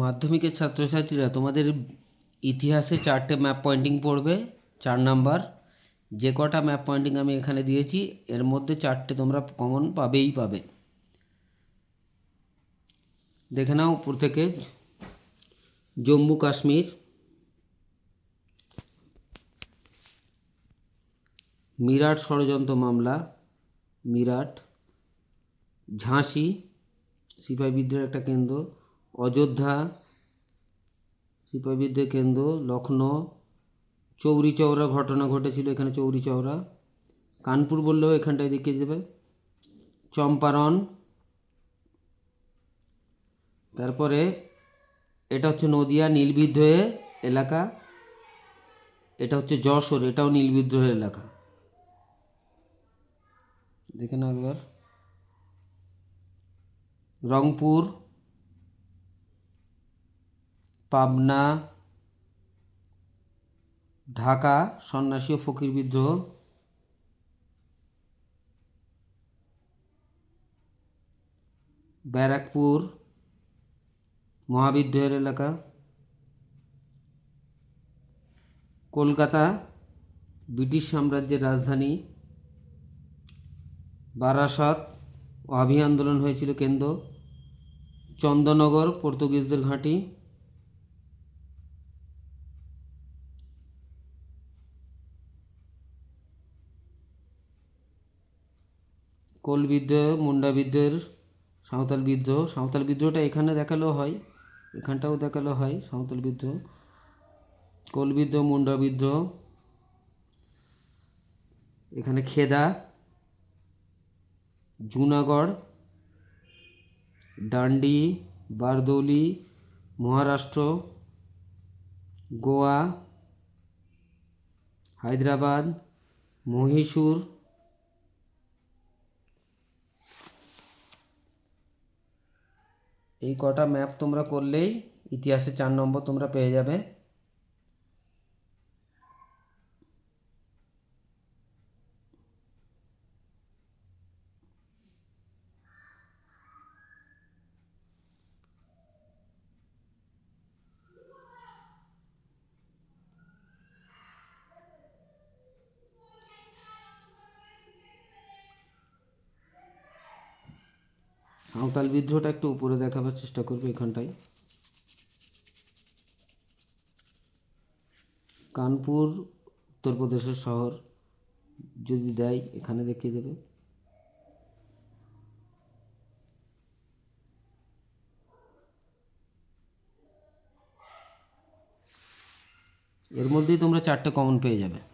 মাধ্যমিকের ছাত্রছাত্রীরা তোমাদের ইতিহাসে চারটে ম্যাপ পয়েন্টিং পড়বে, চার নাম্বার যে কটা ম্যাপ পয়েন্টিং আমি এখানে দিয়েছি, এর মধ্যে চারটে তোমরা কমন পাবেই পাবে। দেখে নাও উপর থেকে জম্মু কাশ্মীর মিরাট ষড়যন্ত্র মামলা, মিরাট। ঝাঁসি, সিপাহি বিদ্রোহের একটা কেন্দ্র। অযোধ্যা সিপাহি কেন্দ্র লখনৌ চৌরি চৌরা ঘটনা ঘটেছিল এখানে চৌরি চৌরা। কানপুর বললেও এখানটায় দেখিয়ে দেবে। চম্পারণ। তারপরে এটা হচ্ছে নদিয়া নীল বিদ্রোহের এলাকা, এটা হচ্ছে যশোর, এটাও নীল বিদ্রোহের এলাকা। দেখে নাও একবার। রংপুর। পাবনা, ঢাকা, সন্ন্যাসী ও ফকির বিদ্রোহ। ব্যারাকপুর, মহাবিদ্রোহের এলাকা। কলকাতা, ব্রিটিশ সাম্রাজ্যের রাজধানী। বারাসত, অভি আন্দোলন হয়েছিল কেন্দ্র। চন্দননগর পর্তুগিজদের ঘাঁটি। কোল বিদ্রোহ মুন্ডা বিদ্রোহের সাঁওতাল বিদ্রোহ সাঁওতাল বিদ্রোহটা এখানে দেখাল হয়, এখানটাও দেখাল হয় সাঁওতাল বিদ্রোহ কোল বিদ্রোহ মুন্ডা বিদ্রোহ এখানে খেদা, জুনাগড়, ডান্ডি, বারদৌলি, মহারাষ্ট্র, গোয়া, হায়দ্রাবাদ, মহীশূর এই কটা ম্যাপ তোমরা করলেই ইতিহাসে চার নম্বর তোমরা পেয়ে যাবে। সাঁওতাল বিদ্রোহটা একটু উপরে দেখাবার চেষ্টা করবে এখানটায়। কানপুর উত্তরপ্রদেশের শহর, যদি দেয় এখানে দেখিয়ে দেবে। এর মধ্যেই তোমরা চারটে কমন পেয়ে যাবে।